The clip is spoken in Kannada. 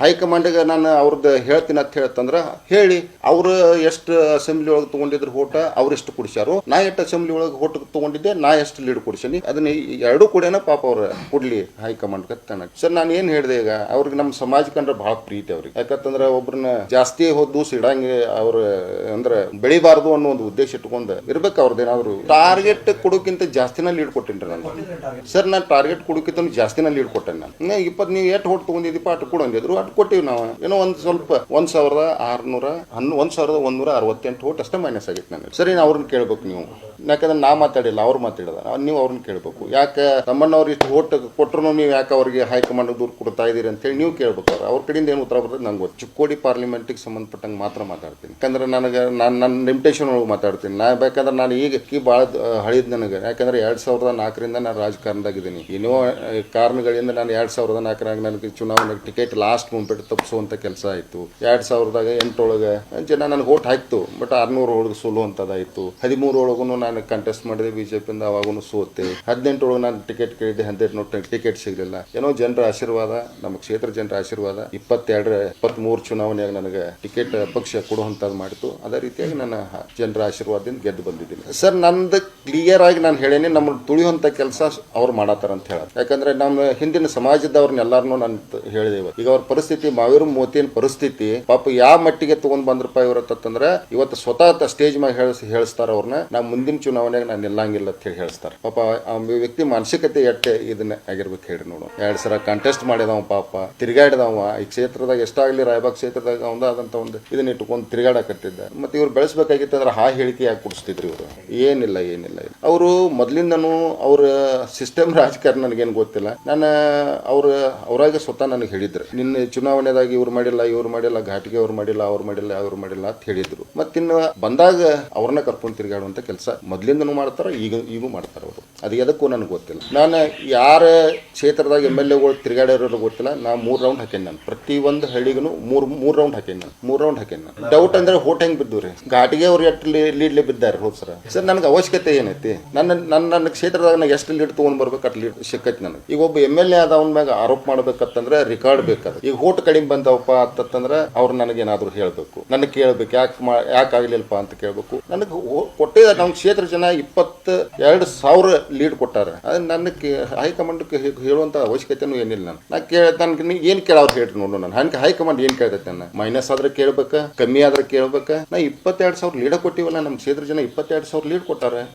ಹೈಕಮಾಂಡ್ಗೆ ನಾನು ಅವ್ರದ್ದು ಹೇಳ್ತೀನಿ ಅಂತ ಹೇಳ್ತಂದ್ರ, ಹೇಳಿ, ಅವರು ಎಷ್ಟು ಅಸೆಂಬ್ಲಿ ಒಳಗೆ ತಗೊಂಡಿದ್ರು ಓಟ, ಅವ್ರು ಎಷ್ಟು ಕುಡಿಸ್ಯಾರು? ನಾ ಎಷ್ಟು ಅಸೆಂಬ್ಲಿ ಒಳಗೆ ಓಟ್ ತೊಗೊಂಡಿದ್ದೆ, ನಾ ಎಷ್ಟು ಲೀಡ್ ಕೊಡಿಸೀನಿ ಅದನ್ನ ಎರಡೂ ಕೂಡೇನ ಪಾಪ ಅವ್ರ ಕೊಡ್ಲಿ ಹೈಕಮಾಂಡ್ ಕತ್ತನ ಸರ್, ನಾನು ಏನ್ ಹೇಳಿದೆ ಈಗ, ಅವ್ರಿಗೆ ನಮ್ಮ ಸಮಾಜ ಕಂಡ್ರೆ ಬಹಳ ಪ್ರೀತಿ ಅವ್ರಿಗೆ. ಯಾಕಂತಂದ್ರೆ ಒಬ್ರನ್ನ ಜಾಸ್ತಿ ಹೋದ್ದು ಸಿಡಂಗೆ ಅವ್ರ, ಅಂದ್ರೆ ಬೆಳಿಬಾರ್ದು ಅನ್ನೋ ಒಂದು ಉದ್ದೇಶ ಇಟ್ಕೊಂಡು ಇರ್ಬೇಕು ಅವ್ರದ್ದು ಏನಾದ್ರು. ಟಾರ್ಗೆಟ್ ಕೊಡೋಕ್ಕಿಂತ ಜಾಸ್ತಿನ ಲೀಡ್ ಕೊಟ್ಟಿನ್ರಿ ನಾನು. ಸರ್, ನಾನು ಟಾರ್ಗೆಟ್ ಕೊಡೋಕ್ಕಿಂತ ಜಾಸ್ತಿನ ಲೀಡ್ ಕೊಟ್ಟೆ ನಾನು. ಇಪ್ಪತ್ತು ನೀವು ಎಷ್ಟು ಹೊಟ್ಟು ತಗೊಂಡಿದ್ದೀಪ ಕೂಡ ಕೊಡು ಅಂದಿದ್ರು ಕೊಟ್ಟಿವಿ ನಾವು. ಏನೋ ಒಂದು ಸ್ವಲ್ಪ, ಒಂದ್ ಸಾವಿರದ ಆರ್ನೂರ ಹನ್ನು ಒಂದ್ ಸಾವಿರದ ಒಂದೂರ ಅರವತ್ತೆಂಟು ಓಟ್ ಅಷ್ಟೇ ಮೈನಸ್ ಆಗಿತ್ತು ನನಗೆ. ಸರಿ ನಾ ಅವ್ರನ್ನ ಕೇಳ್ಬೇಕು ನೀವು. ಯಾಕಂದ್ರೆ ನಾ ಮಾತಾಡಿಲ್ಲ, ಅವ್ರು ಮಾತಾಡಿದ ನೀವು ಅವ್ರನ್ನ ಕೇಳ್ಬೇಕು. ಯಾಕೆ ತಮ್ಮಣ್ಣವ್ರು ಇಷ್ಟು ಓಟ್ ಕೊಟ್ಟರು ನೀವು ಯಾಕೆ ಅವ್ರಿಗೆ ಹೈಕಮಾಂಡ್ ದೂರು ಕೊಡ್ತಾ ಇದೀರಿ ಅಂತೇಳಿ ನೀವು ಕೇಳ್ಬೇಕು ಅವ್ರು. ಅವ್ರ ಕಡೆಯಿಂದ ಏನು ಉತ್ತರ ಬರ್ತದೆ ನಂಗೆ ಗೊತ್ತು. ಚಿಕ್ಕೋಡಿ ಪಾರ್ಲಿಮೆಂಟಿಗೆ ಸಂಬಂಧಪಟ್ಟಂಗೆ ಮಾತ್ರ ಮಾತಾಡ್ತೀನಿ. ಯಾಕಂದ್ರೆ ನನಗೆ, ನಾನು ನನ್ನ ಲಿಮಿಟೇಷನ್ ಒಳಗೆ ಮಾತಾಡ್ತೀನಿ. ನಾ ಬೇಕಾದ್ರೆ ನಾನು ಈಗ ಕಿ ಭಾಳ ಹಳಿದ್ ನನಗೆ. ಯಾಕಂದ್ರೆ ಎರಡು ಸಾವಿರದ ನಾಲ್ಕರಿಂದ ನಾನು ರಾಜಕಾರಣದಾಗಿದ್ದೀನಿ ಏನೋ, ಕಾರಣಗಳಿಂದ ನಾನು ಎರಡು ಸಾವಿರದ ನಾಲ್ಕರಾಗ ನನಗೆ ಚುನಾವಣೆಗೆ ಟಿಕೆಟ್ ಲಾಸ್ಟ್ ಮೂಮೆಂಟ್ ತಪ್ಪಿಸುವಂತ ಕೆಲಸ ಆಯ್ತು. ಎರಡ್ ಸಾವಿರದಾಗ ಎಂಟೊಳಗೆ ಜನ ನನಗೆ ಓಟ್ ಹಾಕ್ತು, ಬಟ್ ಆರ್ನೂರು ಒಳಗೆ ಸೋಲುವಂಥದ್ದಾಯ್ತು ಹದಿಮೂರು ಒಳಗೂ ನಾನು ಕಂಟೆಸ್ಟ್ ಮಾಡಿದೆ ಇಂದ ಅವಾಗೂ ಸೋತೆ. ಹದಿನೆಂಟೊಳಗೆ ನಾನು ಟಿಕೆಟ್ ಕೇಳಿದೆ ಹದಿನೆಂಟು ಟಿಕೆಟ್ ಸಿಗಲಿಲ್ಲ. ಏನೋ ಜನರ ಆಶೀರ್ವಾದ, ನಮ್ಮ ಕ್ಷೇತ್ರ ಜನರ ಆಶೀರ್ವಾದ, ಇಪ್ಪತ್ತೆರಡರ ಇಪ್ಪತ್ತ್ಮೂರು ಚುನಾವಣೆಯಾಗ ನನಗೆ ಟಿಕೆಟ್ ಪಕ್ಷ ಕೊಡುವಂಥದ್ದು ಮಾಡಿತು. ಅದೇ ರೀತಿಯಾಗಿ ನನ್ನ ಜನರ ಆಶೀರ್ವಾದದಿಂದ ಗೆದ್ದು ಬಂದಿದ್ದೀನಿ. ಸರ್, ನಂದು ಕ್ಲಿಯರ್ ಆಗಿ ನಾನು ಹೇಳೇನಿ ನಮ್ಮ ತುಳಿಯುವಂಥ ಕೆಲಸ ಅವ್ರು ಮಾಡತ್ತಾರ ಅಂತ ಹೇಳ ಯಾಕಂದ್ರೆ ನಮ್ಮ ಹಿಂದಿನ ಸಮಾಜದವ್ರನ್ನೆಲ್ಲರನ್ನೂ ನಾನು ಹೇಳಿದೆ ಈಗ ಅವ್ರ ಪರಿಸ್ಥಿತಿ ಮಾವೇರು ಮೋತಿನ ಪರಿಸ್ಥಿತಿ, ಪಾಪ ಯಾವ ಮಟ್ಟಿಗೆ ತಗೊಂಡ್ ಬಂದ್ರಪ್ಪ ಇವ್ರ ಅಂತಂದ್ರೆ, ಇವತ್ತು ಸ್ವತಃ ಸ್ಟೇಜ್ ಮ್ಯಾಗ ಹೇಳಿ ಹೇಳಿಸ್ತಾರ ಅವ್ರನ್ನ ನಾ ಮುಂದಿನ ಚುನಾವಣೆಗೆ ನಾನು ನಿಲ್ಲಂಗಿಲ್ಲ ಅಂತ ಹೇಳಿ ಹೇಳ್ತಾರೆ ಪಾಪ ಆ ವ್ಯಕ್ತಿ ಮಾನಸಿಕತೆ ಎಟ್ಟೆ ಇದನ್ನ ಆಗಿರ್ಬೇಕು ಹೇಳಿ ನೋಡು. ಎರಡ್ ಸರ ಕಂಟೆಸ್ಟ್ ಮಾಡಿದವ ಪಾಪ, ತಿರುಗಾಡಿದವ, ಈ ಕ್ಷೇತ್ರದಾಗ ಎಷ್ಟಾಗ್ಲಿ ರಾಯಬಾಗ್ ಕ್ಷೇತ್ರದಾಗ ಅವಂದ ಆದಂತ ಒಂದು ಇದನ್ನ ಇಟ್ಕೊಂಡು ತಿರುಗಾಡಕತ್ತಿದ್ದ. ಮತ್ತೆ ಇವ್ರು ಬೆಳೆಸ್ಬೇಕಾಗಿತ್ತು ಅಂದ್ರೆ ಹಾ ಹೇಳಿಕೆ ಯಾಕೆ ಕೊಡಿಸ್ತಿದ್ರು ಇವರು? ಏನಿಲ್ಲ ಏನಿಲ್ಲ ಅವರು ಮೊದ್ಲಿಂದನೂ ಅವ್ರ ಸಿಸ್ಟಮ್ ರಾಜಕಾರಣ ನನಗೇನು ಗೊತ್ತಿಲ್ಲ. ನಾನು ಅವ್ರ, ಅವರಾಗೆ ಸ್ವತಃ ನನಗೆ ಹೇಳಿದ್ರು. ನಿನ್ನ ಚುನಾವಣೆದಾಗ ಇವ್ರು ಮಾಡಿಲ್ಲ ಇವ್ರು ಮಾಡಿಲ್ಲ, ಘಾಟಿಗೆ ಅವ್ರು ಮಾಡಿಲ್ಲ ಅವ್ರು ಮಾಡಿಲ್ಲ ಅವ್ರು ಮಾಡಿಲ್ಲ ಅಂತ ಹೇಳಿದ್ರು. ಮತ್ತಿನ್ನು ಬಂದಾಗ ಅವ್ರನ್ನ ಕರ್ಕೊಂಡು ತಿರುಗಾಡುವಂತ ಕೆಲಸ ಮೊದ್ಲಿಂದನು ಮಾಡ್ತಾರ, ಈಗ ಈಗೂ ಮಾಡ್ತಾರ ಅವರು. ಅದು ಎದಕ್ಕೂ ನನಗೆ ಗೊತ್ತಿಲ್ಲ. ನಾನು ಯಾರ ಕ್ಷೇತ್ರದಾಗ ಎಂ ಎಲ್ ಎಗಳು ತಿರುಗಾಡಿರೋರು ಗೊತ್ತಿಲ್ಲ, ನಾ ಮೂರು ರೌಂಡ್ ಹಾಕೇನಿ ನಾನು. ಪ್ರತಿ ಒಂದು ಹಳ್ಳಿಗೂ ಮೂರು ಮೂರು ರೌಂಡ್ ಹಾಕೇನಿ ನಾನು. ಮೂರು ರೌಂಡ್ ಹಾಕೇನಿ ನಾನು. ಡೌಟ್ ಅಂದ್ರೆ ಹೋಟ್ ಹೆಂಗ್ ಬಿದ್ದು ರೀ? ಘಾಟಿಗೆ ಅವ್ರು ಎಷ್ಟು ಲೀಡ್ಲಿ ಬಿದ್ದಾರೆ ಹೋದ್ ಸರ್? ಸರ್, ನನಗೆ ಅವಶ್ಯಕತೆ ಏನೈತಿ? ನನ್ನ ನನ್ನ ನನ್ನ ಕ್ಷೇತ್ರದಾಗ ನಾ ಎಷ್ಟು ಲೀಡ್ ತೊಗೊಂಡು ಬರ್ಬೇಕು ಅಟ್ ಲೀಡ್ ಸಿಕ್ಕೈತಿ ನನಗೆ. ಈಗ ಒಬ್ಬ ಎಂ ಎಲ್ ಎ ಆದವನ ಮ್ಯಾಗ ಆರೋಪ ಮಾಡ್ಬೇಕಂತಂದ್ರೆ ರೆಕಾರ್ಡ್ ಬೇಕಾದ ಈಗ ಹೋಟ್ ಕಡಿಮೆ ಬಂದವಪ್ಪ ಅಂತಂದ್ರೆ ಅವ್ರು ನನಗೇನಾದ್ರೂ ಹೇಳಬೇಕು. ನನಗೆ ಕೇಳ್ಬೇಕು. ಯಾಕೆ ಮಾ, ಯಾಕೆ ಆಗಲಿಲ್ಲಪ್ಪ ಅಂತ ಕೇಳ್ಬೇಕು. ನನಗೆ ಕೊಟ್ಟಿದ ನಮ್ಮ ಕ್ಷೇತ್ರ ಜನ ಇಪ್ಪತ್ತ ಎರಡು ಸಾವಿರ ಲೀಡ್ ಕೊಟ್ಟಾರ. ಅದು ನನಗೆ ಹೈಕಮಾಂಡ್ಗೆ ಹೇಳುವಂತ ಅವಶ್ಯಕತೆನೂ ಏನಿಲ್ಲ ನಾನು ನಾ ಕೇಳ, ನನ್ಗೆ ಏನು ಕೇಳವ್ರು ಹೇಳ್ರಿ ನೋಡು ನಾನು. ಹಂಗೆ ಹೈಕಮಾಂಡ್ ಏನು ಕೇಳ್ತೈತೆ ನಾನು ಮೈನಸ್ ಆದ್ರೆ ಕೇಳ್ಬೇಕ, ಕಮ್ಮಿ ಆದ್ರೆ ಕೇಳ್ಬೇಕ. ನಾ ಇಪ್ಪತ್ತೆರಡು ಸಾವಿರ ಲೀಡ ಕೊಟ್ಟಿವಲ್ಲ, ನಮ್ಮ ಕ್ಷೇತ್ರ ಜನ ಇಪ್ಪತ್ತೆರಡು ಸಾವಿರ ಲೀಡ್ ಕೊಟ್ಟಾರ.